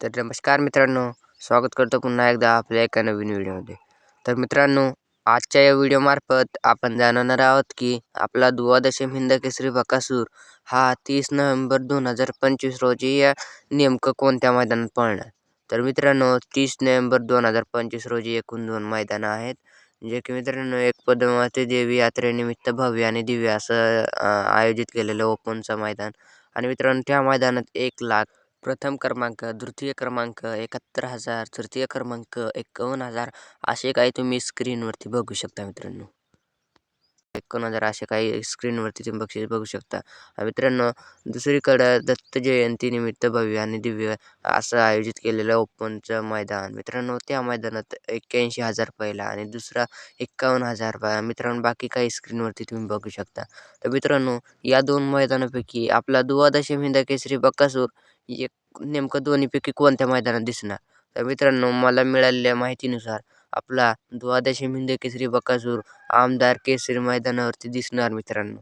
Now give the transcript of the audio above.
तर नमस्कार मित्रांनो स्वागत करतो पुन्हा एकदा आपल्या एका नवीन व्हिडिओमध्ये. तर मित्रांनो आजच्या या व्हिडिओमार्फत आपण जाणणार आहोत की आपला द्वादशम हिंद केसरी बकासूर हा तीस नोव्हेंबर दोन हजार पंचवीस रोजी या नेमकं कोणत्या मैदानात पळणार? तर मित्रांनो तीस नोव्हेंबर दोन हजार पंचवीस रोजी एकूण दोन मैदानं आहेत. जे की मित्रांनो एक पद्मावती देवी यात्रेनिमित्त भव्य आणि दिव्य असं आयोजित केलेलं ओपनचं मैदान. आणि मित्रांनो त्या मैदानात एक लाख प्रथम क्रमांक द्वितीय क्रमांक एकाहत्तर हजार तृतीय क्रमांक एकावन्न हजार असे काही तुम्ही स्क्रीनवरती बघू शकता मित्रांनो. पटकन हजार असे काही स्क्रीनवरती तुम्ही बक्षीस बघू शकता. मित्रांनो दुसरीकडं दत्त जयंतीनिमित्त भव्य आणि दिव्य असं आयोजित केलेलं ओपनचं मैदान. मित्रांनो त्या मैदानात एक्क्याऐंशी हजार पहिला आणि दुसरा एक्कावन्न हजार मित्रांनो बाकी काही स्क्रीनवरती तुम्ही बघू शकता. तर मित्रांनो या दोन मैदानापैकी आपला दुवादशम हिंदा केसरी बक्कासूर एक नेमकं दोन्हीपैकी कोणत्या मैदानात दिसणार? तर मित्रांनो मला मिळालेल्या माहितीनुसार आपला द्वादशी हिंद केसरी बकासूर आमदार केसरी मैदानावरती दिसणार मित्रांनो.